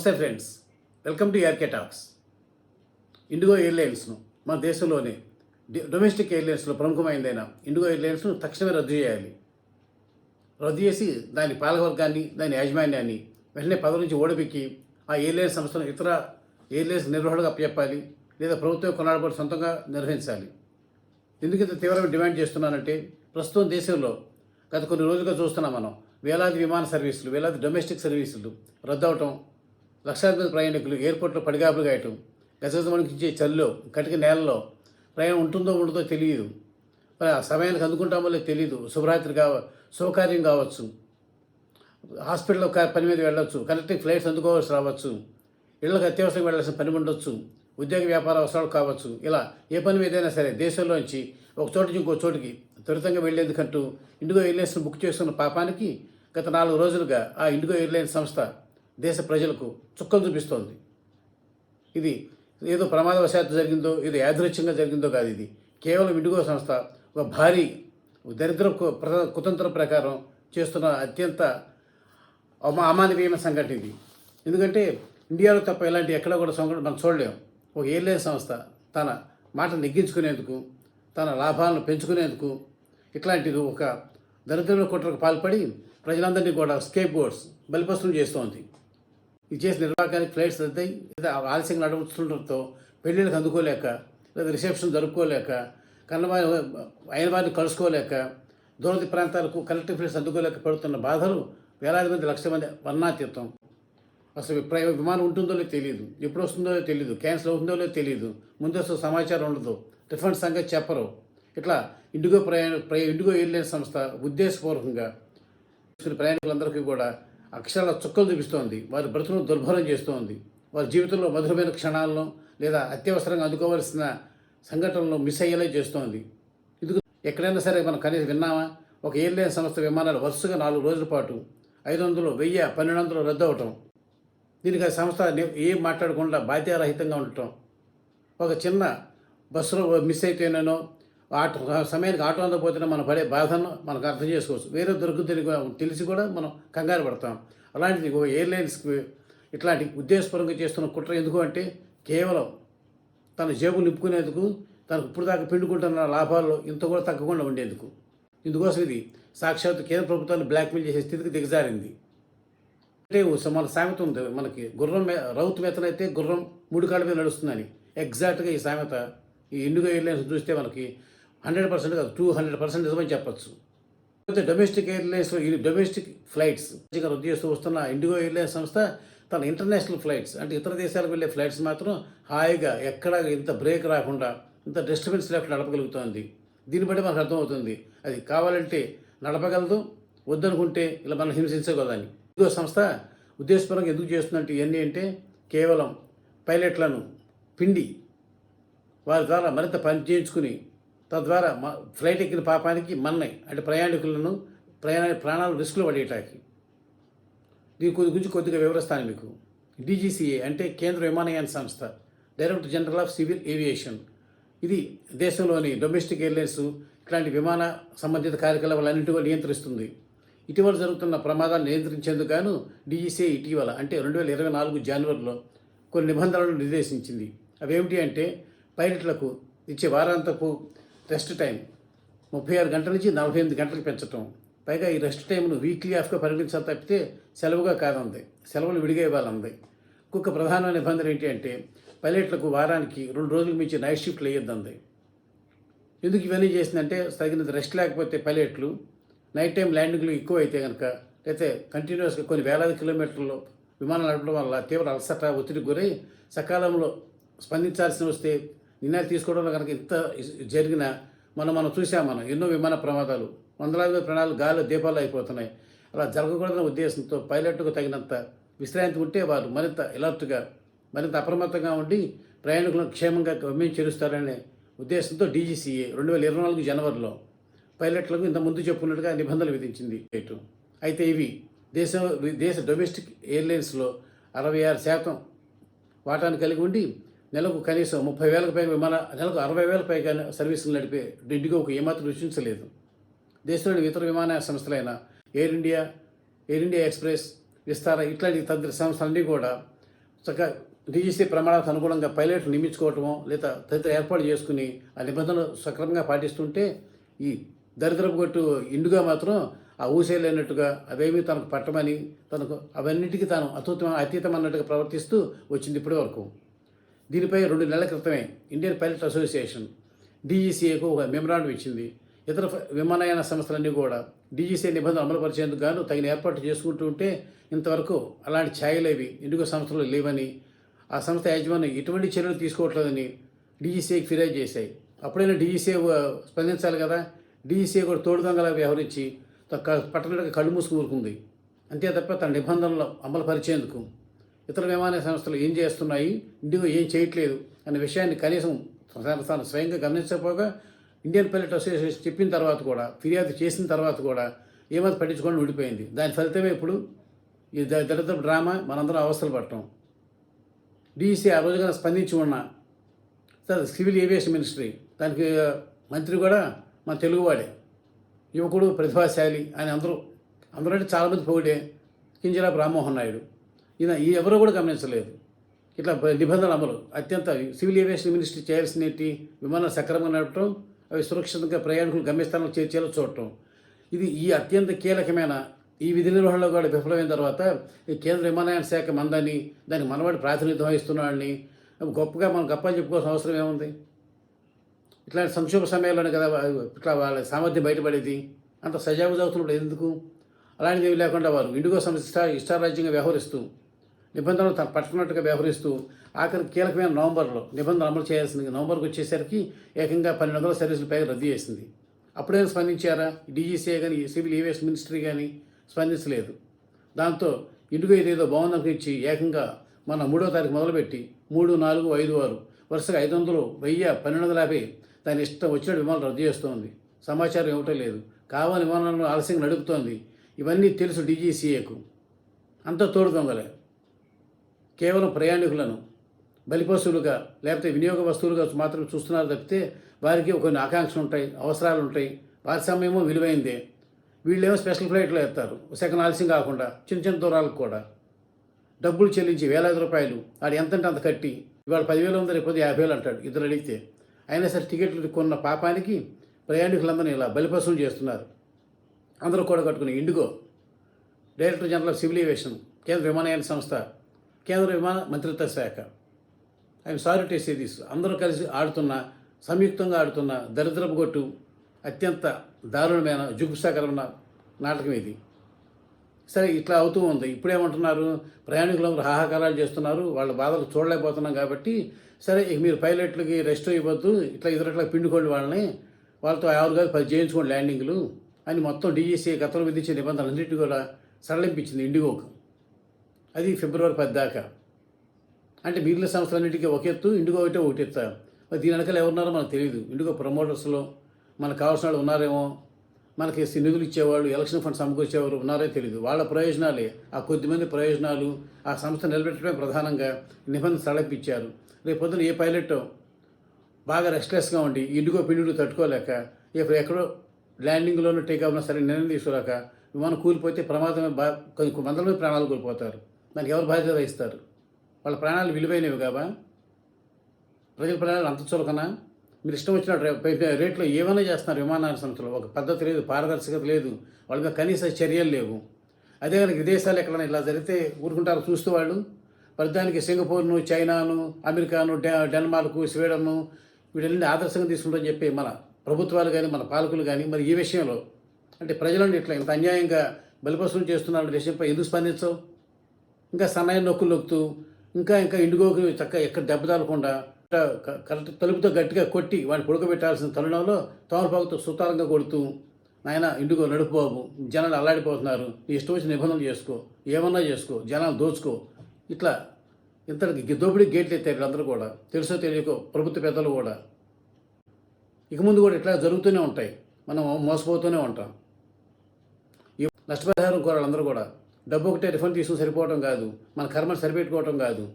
నమస్తే friends. Welcome to RK talks. IndiGo ఎయిర్లైన్స్ను మన దేశంలోనే డొమెస్టిక్ ఎయిర్లైన్స్లో ప్రముఖమైనదైన ఇండిగో ఎయిర్లైన్స్ను తక్షణమే రద్దు చేయాలి. రద్దు చేసి దాని పాలకవర్గాన్ని దాని యాజమాన్యాన్ని వెంటనే పదవి నుంచి ఓడిపెక్కి ఆ ఎయిర్లైన్స్ సంస్థను ఇతర ఎయిర్లైన్స్ నిర్వహణకు అప్పచెప్పాలి లేదా ప్రభుత్వం కొనాడబడి సొంతంగా నిర్వహించాలి. ఎందుకు ఇంత తీవ్రమైన డిమాండ్ చేస్తున్నానంటే ప్రస్తుతం దేశంలో గత కొన్ని రోజులుగా చూస్తున్నాం మనం వేలాది విమాన సర్వీసులు వేలాది డొమెస్టిక్ సర్వీసులు రద్దు అవటం లక్షాది ప్రయాణికులు ఎయిర్పోర్ట్లో పడిగాపులు కాయటం గజగజమణికించే చలిలో కటిక నేలలో ప్రయాణం ఉంటుందో ఉండదో తెలియదు. మరి ఆ సమయానికి అందుకుంటామో లేదో తెలియదు శుభరాత్రి కావ శుభకార్యం కావచ్చు. హాస్పిటల్లో పని మీద వెళ్ళొచ్చు. కనెక్టింగ్ ఫ్లైట్స్ అందుకోవాల్సి రావచ్చు. ఇళ్ళకి అత్యవసరం వెళ్ళాల్సిన పని ఉండొచ్చు. ఉద్యోగ వ్యాపార అవసరాలు కావచ్చు. ఇలా ఏ పని మీదైనా సరే దేశంలోంచి ఒక చోటు నుంచి ఇంకో చోటుకి త్వరితంగా వెళ్ళేందుకంటూ ఇండిగో ఎయిర్లైన్స్ బుక్ చేసుకున్న పాపానికి గత నాలుగు రోజులుగా ఆ ఇండిగో ఎయిర్లైన్స్ సంస్థ దేశ ప్రజలకు చుక్కలు చూపిస్తోంది. ఇది ఏదో ప్రమాదవశాత్తు జరిగిందో ఏదో యాదృచ్ఛంగా జరిగిందో కాదు ఇది. కేవలం ఇండిగో సంస్థ ఒక భారీ దరిద్ర కు- ప్ర- కుతంత్ర ప్రకారం చేస్తున్న అత్యంత అమా అమానవీయమైన సంఘటన ఇది. ఎందుకంటే ఇండియాలో తప్ప ఇలాంటి ఎక్కడ కూడా సంఘటన మనం చూడలేం. ఒక ఎయిర్లైన్ సంస్థ తన మాట నెగ్గించుకునేందుకు తన లాభాలను పెంచుకునేందుకు ఇట్లాంటిది ఒక దరిద్రమైన కుట్రకు పాల్పడి ప్రజలందరినీ కూడా స్కేప్ బోర్డ్స్ బలిపస్తులు చేస్తోంది. చేసిన నిర్వాహకానికి ఫ్లైట్స్ రద్దయి లేదా ఆలస్యంగా నడుస్తుండటంతో పెళ్ళిళ్ళకి అందుకోలేక లేదా రిసెప్షన్ జరుపుకోలేక కన్నవారి అయిన వారిని కలుసుకోలేక దూరది ప్రాంతాలకు కలెక్టివ్ ఫ్లైట్స్ అందుకోలేక పడుతున్న బాధలు వేలాది మంది లక్షల మంది వర్ణాతీతం. అసలు ప్రై విమానం ఉంటుందో లేదో తెలియదు ఎప్పుడు వస్తుందో తెలియదు క్యాన్సిల్ అవుతుందో లేదో తెలియదు ముందస్తు సమాచారం ఉండదు. రిఫండ్ సంగతి చెప్పరు. ఇట్లా ఇండిగో ప్రయాణ ప్రయా ఇండిగో ఎయిర్లైన్స్ సంస్థ ఉద్దేశపూర్వకంగా ప్రయాణికులందరికీ కూడా అక్షరాల చుక్కలు చూపిస్తోంది. వారి బ్రతుకును దుర్భరం చేస్తోంది. వారి జీవితంలో మధురమైన క్షణాలను లేదా అత్యవసరంగా అందుకోవాల్సిన సంఘటనలను మిస్ అయ్యేలా చేస్తోంది. ఎందుకు ఎక్కడైనా సరే మనం కనీసం విన్నామా? ఒక ఎయిర్లైన్ సంస్థ విమానాలు వరుసగా నాలుగు రోజుల పాటు ఐదు వందలు వెయ్యి పన్నెండు వందలు రద్దు అవటం. దీనికి ఆ సంస్థ ఏం మాట్లాడకుండా బాధ్యరహితంగా ఉండటం. ఒక చిన్న బస్సులో మిస్ అయితేనేనో ఆటో సమయానికి ఆటో అందకపోతేనే మనం పడే బాధను మనకు అర్థం చేసుకోవచ్చు. వేరే దొరుకుతుంది కూడా తెలిసి కూడా మనం కంగారు పడతాం. అలాంటిది ఓ ఎయిర్లైన్స్కి ఇట్లాంటి ఉద్దేశపరంగా చేస్తున్న కుట్ర ఎందుకు అంటే కేవలం తన జేబు నింపుకునేందుకు తనకు ఇప్పుడు దాకా పిండుకుంటున్న లాభాల్లో ఇంత కూడా తగ్గకుండా ఉండేందుకు. ఇందుకోసం ఇది సాక్షాత్ కేంద్ర ప్రభుత్వాన్ని బ్లాక్మెయిల్ చేసే స్థితికి దిగజారింది. అంటే మన సామెత ఉంది. మనకి గుర్రం మే రౌతు గుర్రం మూడు కాళ్ళ మీద నడుస్తుందని. ఎగ్జాక్ట్గా ఈ సామెత ఈ ఇండిగో ఎయిర్లైన్స్ చూస్తే మనకి హండ్రెడ్ పర్సెంట్ కాదు టూ హండ్రెడ్ పర్సెంట్ నిజమని చెప్పచ్చు. అయితే డొమెస్టిక్ ఎయిర్లైన్స్ ఈ డొమెస్టిక్ ఫ్లైట్స్ మంచిగా రద్దు చేస్తూ వస్తున్న ఇండిగో ఎయిర్లైన్స్ సంస్థ తన ఇంటర్నేషనల్ ఫ్లైట్స్ అంటే ఇతర దేశాలకు వెళ్ళే ఫ్లైట్స్ మాత్రం హాయిగా ఎక్కడ ఇంత బ్రేక్ రాకుండా ఇంత డిస్టర్బెన్స్ లేకుండా నడపగలుగుతోంది. దీన్ని బట్టి మనకు అర్థమవుతుంది అది కావాలంటే నడపగలదు వద్దనుకుంటే ఇలా మనం హింసించగలదని ఇండిగో సంస్థ ఉద్దేశపరంగా ఎందుకు చేస్తుందంటే ఇవన్నీ అంటే కేవలం పైలట్లను పిండి వారి ద్వారా మరింత పని చేయించుకుని తద్వారా మా ఫ్లైట్ ఎక్కిన పాపానికి మన్నై అంటే ప్రయాణికులను ప్రయాణ ప్రాణాలు రిస్క్లో పడేటానికి దీని కొద్ది గురించి కొద్దిగా వివరిస్తాను మీకు. డీజీసీఏ అంటే కేంద్ర విమానయాన సంస్థ director general of civil aviation. ఇది దేశంలోని డొమెస్టిక్ ఎయిర్లైన్స్ ఇట్లాంటి విమాన సంబంధిత కార్యకలాపాలన్నింటి నియంత్రిస్తుంది. ఇటీవల జరుగుతున్న ప్రమాదాన్ని నియంత్రించేందుకు గాను డీజీసీఏ ఇటీవల అంటే రెండు వేల ఇరవై నాలుగు జనవరిలో కొన్ని నిబంధనలను నిర్దేశించింది. అవేమిటి అంటే పైలట్లకు ఇచ్చే వారాంతపు రెస్ట్ టైం. ముప్పై ఆరు గంటల నుంచి నలభై ఎనిమిది గంటలకు పెంచటం. పైగా ఈ రెస్ట్ టైంను వీక్లీ ఆఫ్గా పరిగణించాలి తప్పితే సెలవుగా కాదంది. సెలవులు విడిగా ఇవ్వాలంది. ఇంకొక ప్రధాన నిబంధన ఏంటి అంటే పైలట్లకు వారానికి రెండు రోజులకు మించి నైట్ షిఫ్ట్లు వేయొద్దంది. ఎందుకు ఇవన్నీ చేసిందంటే తగినంత రెస్ట్ లేకపోతే పైలట్లు నైట్ టైం ల్యాండింగ్లు ఎక్కువ అయితే కనుక అయితే కంటిన్యూస్గా కొన్ని వేలాది కిలోమీటర్లు విమానాలు నడపడం వల్ల తీవ్ర అలసట ఒత్తిడి గురై సకాలంలో స్పందించాల్సి వస్తే నిర్ణయాలు తీసుకోవడంలో కనుక ఇంత జరిగిన మనం మనం చూసాం మనం ఎన్నో విమాన ప్రమాదాలు. వందలాది మంది ప్రాణాలు గాలి దీపాలు అయిపోతున్నాయి. అలా జరగకూడదన్న ఉద్దేశంతో పైలట్కు తగినంత విశ్రాంతి ఉంటే వారు మరింత ఎలర్ట్గా మరింత అప్రమత్తంగా ఉండి ప్రయాణికులను క్షేమంగా గమ్యం చేరుస్తారనే ఉద్దేశంతో డీజీసీఏ రెండు వేల ఇరవై నాలుగు జనవరిలో పైలట్లకు ఇంత ముందు చెప్పుకున్నట్టుగా నిబంధనలు విధించింది. రేటు అయితే ఇవి దేశం దేశ డొమెస్టిక్ ఎయిర్లైన్స్లో అరవై ఆరు శాతం వాటాను కలిగి ఉండి నెలకు కనీసం ముప్పై వేలకు పైగా విమాన నెలకు అరవై వేల పైగా సర్వీసులు నడిపే ఇండిగోకు ఏమాత్రం రుచించలేదు దేశంలోని ఇతర విమానయాన సంస్థలైన air India air India express Vistara ఇట్లాంటి తదితర సంస్థలన్నీ కూడా చక్కగా డీజీసీ ప్రమాణాలకు అనుగుణంగా పైలట్లు నియమించుకోవటమో లేదా తదితర ఏర్పాటు చేసుకుని ఆ నిబంధనలు సక్రమంగా పాటిస్తుంటే ఈ దరిద్రపు కొట్టు ఇండుగా మాత్రం ఆ ఊసేయలేనట్టుగా అవేమీ తనకు పట్టమని తనకు అవన్నిటికీ తాను అతీతం అతీతం అన్నట్టుగా ప్రవర్తిస్తూ వచ్చింది ఇప్పటి వరకు దీనిపై రెండు నెలల క్రితమే ఇండియన్ పైలట్ అసోసియేషన్ డీజీసీఏకు ఒక మెమరాండం ఇచ్చింది. ఇతర విమానయాన సంస్థలన్నీ కూడా డీజీసీ నిబంధనలు అమలుపరిచేందుకు గాను తగిన ఏర్పాట్లు చేసుకుంటూ ఉంటే ఇంతవరకు అలాంటి ఛాయలేవి ఇండిగో సంస్థలు లేవని ఆ సంస్థ యాజమాన్యం ఎటువంటి చర్యలు తీసుకోవట్లేదని డీజీసీకి ఫిర్యాదు చేశాయి. అప్పుడైనా డీజీసీ స్పందించాలి కదా? డీజీసీ కూడా తోడుదొంగలా వ్యవహరించి త- పట్టణంలో కళ్ళు మూసుకు ఊరుకుంది. అంతే తప్ప తన నిబంధనలు అమలు పరిచేందుకు ఇతర విమాన సంస్థలు ఏం చేస్తున్నాయి? ఇండిగో ఏం చేయట్లేదు అనే విషయాన్ని కనీసం తాను స్వయంగా గమనించకపోగా ఇండియన్ పైలట్ అసోసియేషన్ చెప్పిన తర్వాత కూడా ఫిర్యాదు చేసిన తర్వాత కూడా ఏమంత పట్టించుకొని ఉండిపోయింది. దాని ఫలితమే ఇప్పుడు ఈ దరిద్ర డ్రామా మనందరం అవస్థలు పడటం డీసీ ఆ రోజుగా స్పందించి ఉన్న సార్ సివిల్ ఏవియేషన్ మినిస్ట్రీ దానికి మంత్రి కూడా మన తెలుగువాడే యువకుడు ప్రతిభాశాలి అని అందరూ అందరూ అంటే చాలామంది పొగిడే కింజరాపు రామ్మోహన్ నాయుడు. ఈయన ఈ ఎవరో కూడా గమనించలేదు. ఇట్లా నిబంధనలు నిబంధనల అమలు. అత్యంత సివిల్ ఏవియేషన్ మినిస్ట్రీ చేయాల్సినటి విమానాలు సక్రమంగా నడపడం అవి సురక్షితంగా ప్రయాణికులు గమ్యస్థానంలో చేర్చేలా చూడటం. ఇది ఈ అత్యంత కీలకమైన ఈ విధి నిర్వహణలో కూడా విఫలమైన తర్వాత ఈ కేంద్ర విమానయాన శాఖ మందని దానికి మనవాడి ప్రాతినిధ్యం వహిస్తున్నాడని గొప్పగా మనం గొప్పలు చెప్పుకోవాల్సిన అవసరం ఏముంది? ఇట్లాంటి సంక్షోభ సమయాల్లోనే కదా ఇట్లా వాళ్ళ సామర్థ్యం బయటపడేది? అంత సజావు చదువుతున్నప్పుడు ఎందుకు? అలాంటిది ఏమీ లేకుండా వారు ఇండిగో సంస్థ ఇష్టారాజ్యంగా వ్యవహరిస్తూ నిబంధనలు తన పట్టుకున్నట్టుగా వ్యవహరిస్తూ ఆఖరి కీలకమైన నవంబర్లో నిబంధనలు అమలు చేయాల్సింది నవంబర్కి వచ్చేసరికి ఏకంగా పన్నెండు వందల సర్వీసులు పైగా రద్దు చేసింది. అప్పుడే స్పందించారా? డీజీసీఏ కానీ సివిల్ ఏవియేషన్ మినిస్ట్రీ కానీ స్పందించలేదు. దాంతో ఇండిగో ఇదేదో బాగుందనిపించి ఏకంగా మన మూడో తారీఖు మొదలుపెట్టి మూడు నాలుగు ఐదు ఆరు వరుసగా ఐదు వందలు వెయ్యి పన్నెండు వందల యాభై దాని ఇష్టం వచ్చిన విమానాలు రద్దు చేస్తోంది. సమాచారం ఇవ్వటం లేదు. కావాలి విమానాలను ఆలస్యంగా నడుపుతోంది. ఇవన్నీ తెలుసు డీజీసీఏకు. అంతా తోడు దొంగలే. కేవలం ప్రయాణికులను బలిపశువులుగా లేకపోతే వినియోగ వస్తువులుగా మాత్రం చూస్తున్నారు తప్పితే వారికి కొన్ని ఆకాంక్షలు ఉంటాయి అవసరాలు ఉంటాయి. వారి సమయమో విలువైందే. వీళ్ళేమో స్పెషల్ ఫ్లైట్లో ఎత్తారు. సెకండ్ ఆలస్యం కాకుండా చిన్న చిన్న దూరాలకు కూడా. డబ్బులు చెల్లించి వేలాది రూపాయలు. ఆడు ఎంతంటే అంత కట్టి. ఇవాళ పదివేలు ఉంది రేపు యాభై వేలు అంటాడు ఇద్దరు అడిగితే. అయినా సరే టికెట్లు కొన్న పాపానికి ప్రయాణికులందరినీ ఇలా బలిపశువులు చేస్తున్నారు. అందరూ కూడా కట్టుకుని IndiGo director general of civil aviation కేంద్ర విమానయాన సంస్థ కేంద్ర విమాన మంత్రిత్వ శాఖ. I'm sorry to say this. అందరూ కలిసి ఆడుతున్న సంయుక్తంగా ఆడుతున్న దరిద్రపు కొట్టు అత్యంత దారుణమైన జుగుప్సాకరమైన నాటకం ఇది. సరే ఇట్లా అవుతూ ఉంది. ఇప్పుడేమంటున్నారు ప్రయాణికులందరూ హాహాకారాలు చేస్తున్నారు. వాళ్ళ బాధలు చూడలేకపోతున్నాం కాబట్టి సరే ఇక మీరు పైలట్లకి రెస్ట్ ఇవ్వద్దు. ఇట్లా ఇతరట్లా పిండుకోండి వాళ్ళని. వాళ్ళతో ఎవరు కాదు పది చేయించుకోండి ల్యాండింగ్లు అని మొత్తం డీజీసీ గతంలో విధించే నిబంధనలన్నింటినీ కూడా సరళింపించింది ఇండిగోకు. అది ఫిబ్రవరి పది దాకా. అంటే మిగిలిన సంస్థలన్నింటికీ ఒక ఎత్తు ఇండిగో ఒకటే ఒకటి ఎత్తా. మరి దీని వెనకాల ఎవరున్నారో మనకు తెలియదు ఇండిగో ప్రమోటర్స్లో మనకు కావాల్సిన వాళ్ళు ఉన్నారేమో మనకి నిధులు ఇచ్చేవాళ్ళు ఎలక్షన్ ఫండ్ సమకూర్చేవారు ఉన్నారో తెలియదు వాళ్ళ ప్రయోజనాలే. ఆ కొద్దిమంది ప్రయోజనాలు ఆ సంస్థ నిలబెట్టడమే ప్రధానంగా నిబంధన సడలించారు. రేపు పొద్దున ఏ పైలట్ బాగా రెస్ట్లెస్గా ఉండి ఇండిగో పిండిడు తట్టుకోలేక ఇప్పుడు ఎక్కడో ల్యాండింగ్లోనూ అవ్వడం సరే నిర్ణయం తీసుకోలేక విమానం కూలిపోతే ప్రమాదమే బా కొన్ని వందల మంది ప్రాణాలు కోల్పోతారు. దానికి ఎవరు బాధ్యత వహిస్తారు? వాళ్ళ ప్రాణాలు విలువైనవి కాబా ప్రజల ప్రాణాలు అంత చులకనా? మీరు ఇష్టం వచ్చిన రేట్లో ఏమైనా చేస్తున్నారు విమానాల సంస్థలు? ఒక పద్ధతి లేదు పారదర్శకత లేదు వాళ్ళ మీద కనీస చర్యలు లేవు. అదే కనుక విదేశాలు ఎక్కడైనా ఇలా జరిగితే ఊరుకుంటారు చూస్తూ వాళ్ళు. ప్రతిదానికి సింగపూర్ను చైనాను అమెరికాను డె- డెన్మార్కు స్వీడన్ను వీటన్ని ఆదర్శంగా తీసుకుంటారని చెప్పి మన ప్రభుత్వాలు కానీ మన పాలకులు కానీ మరి ఈ విషయంలో అంటే ప్రజలను ఇట్లా ఇంత అన్యాయంగా బలిపసులు చేస్తున్నారు విషయంపై ఎందుకు స్పందించవు? ఇంకా సన్నాయి నొక్కులు నొక్కుతూ ఇంకా ఇంకా ఇండిగోకి చక్కగా ఎక్కడ దెబ్బ తగలకుండా కరెక్ట్ తలుపుతో గట్టిగా కొట్టి వాడిని పడుకోబెట్టాల్సిన తరుణంలో తోమలపాకుతో సుతారంగా కొడుతూ నాయన ఇండిగో నడుపు బాబు జనాలు అల్లాడిపోతున్నారు. నీ ఇష్టం వచ్చిన నిబంధనలు చేసుకో. ఏమన్నా చేసుకో. జనాలు దోచుకో. ఇట్లా ఇంతటికి దోపిడీ గేట్లు ఎత్తారు వీళ్ళందరూ కూడా. తెలుసో తెలియకో ప్రభుత్వ పెద్దలు కూడా. ఇక ముందు కూడా ఇట్లా జరుగుతూనే ఉంటాయి. మనం మోసపోతూనే ఉంటాం. ఈ నష్టపరిహారం కోరాలందరూ కూడా డబ్బు ఒకటే రిఫండ్ తీసుకుని సరిపోవడం కాదు. మన కర్మను సరిపెట్టుకోవటం కాదు.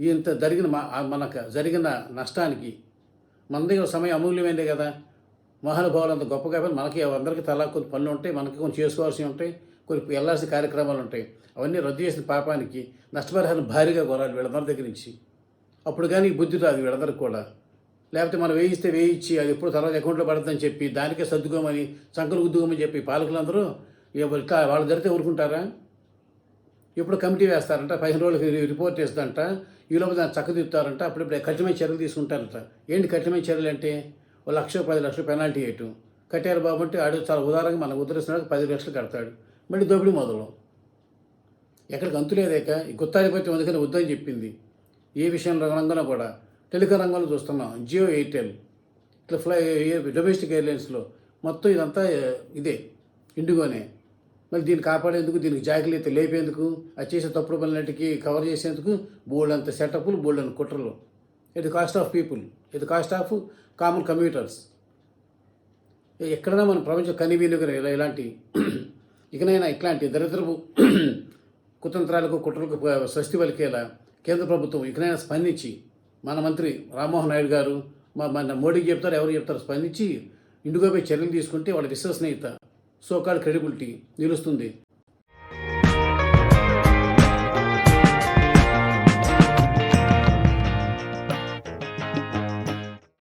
ఇంత జరిగిన మా- మనకు జరిగిన నష్టానికి మన దగ్గర సమయం అమూల్యమైందే కదా. మహానుభావులు అంత గొప్ప కాబట్టి మనకి అందరికీ తలా కొన్ని పనులు ఉంటాయి. మనకి కొన్ని చేసుకోవాల్సి ఉంటాయి. కొన్ని వెళ్ళాల్సిన కార్యక్రమాలు ఉంటాయి. అవన్నీ రద్దు చేసిన పాపానికి నష్టపరిహారం భారీగా కోరాలి వీళ్ళందరి దగ్గర నుంచి. అప్పుడు కానీ బుద్ధి రాదు వీళ్ళందరికీ కూడా. లేకపోతే మనం వేయిస్తే వేయించి అది ఎప్పుడు తర్వాత అకౌంట్లో పడుతుందని చెప్పి దానికే సర్దుకోమని సంకలు గుద్దుకోమని చెప్పి పాలకులందరూ ఇట్లా వాళ్ళు జరిగితే ఊరుకుంటారా? ఇప్పుడు కమిటీ వేస్తారంట పదిహేను రోజులకి రిపోర్ట్ వేస్తుందంట ఈ లోపల దాన్ని చక్కదిద్దుతారంట అప్పుడప్పుడు కఠినమైన చర్యలు తీసుకుంటారంట. ఏంటి కఠినమైన చర్యలు అంటే ఓ లక్ష పది లక్షలు పెనాల్టీ వేయటం కట్టారు బాబు అంటే ఆడు చాలా ఉదారంగా మనకు ఉద్ధరిస్తున్నాడు పది లక్షలు కడతాడు. మళ్ళీ దోపిడీ మొదలు. ఎక్కడికి అంతులేదేక ఈ గుత్తాధిపత్యం అందుకని వద్దని చెప్పింది. ఏ విషయం రంగంలో కూడా. టెలికాం రంగంలో చూస్తున్నాం. జియో ఎయిర్టెల్. ఇట్లా ఫ్లై డొమెస్టిక్ ఎయిర్లైన్స్లో. మొత్తం ఇదంతా ఇదే. ఇండిగోనే. మరి దీన్ని కాపాడేందుకు దీనికి జాగ్రత్త లేపేందుకు అది చేసే తప్పుడు పనులన్నిటికీ కవర్ చేసేందుకు బోల్డ్ అంత సెటప్లు బోల్డ్ అంత కుట్రలు. ఇది కాస్ట్ ఆఫ్ పీపుల్ ఇది కాస్ట్ ఆఫ్ కామన్ కమ్యూటర్స్ ఎక్కడైనా మన ప్రపంచం కనివీనుగా ఇలా ఇలాంటి ఇకనైనా ఇట్లాంటి దరిద్రపు కుతంత్రాలకు కుట్రలకు స్వస్తి పలికేలా కేంద్ర ప్రభుత్వం ఇకనైనా స్పందించి మన మంత్రి రామ్మోహన్ నాయుడు గారు మా మన మోడీకి చెప్తారు ఎవరు చెప్తారు స్పందించి ఇండుగోపై చర్యలు తీసుకుంటే వాళ్ళ విశ్వసనీయత సోకాల్ క్రెడిబిలిటీ నిలుస్తుంది.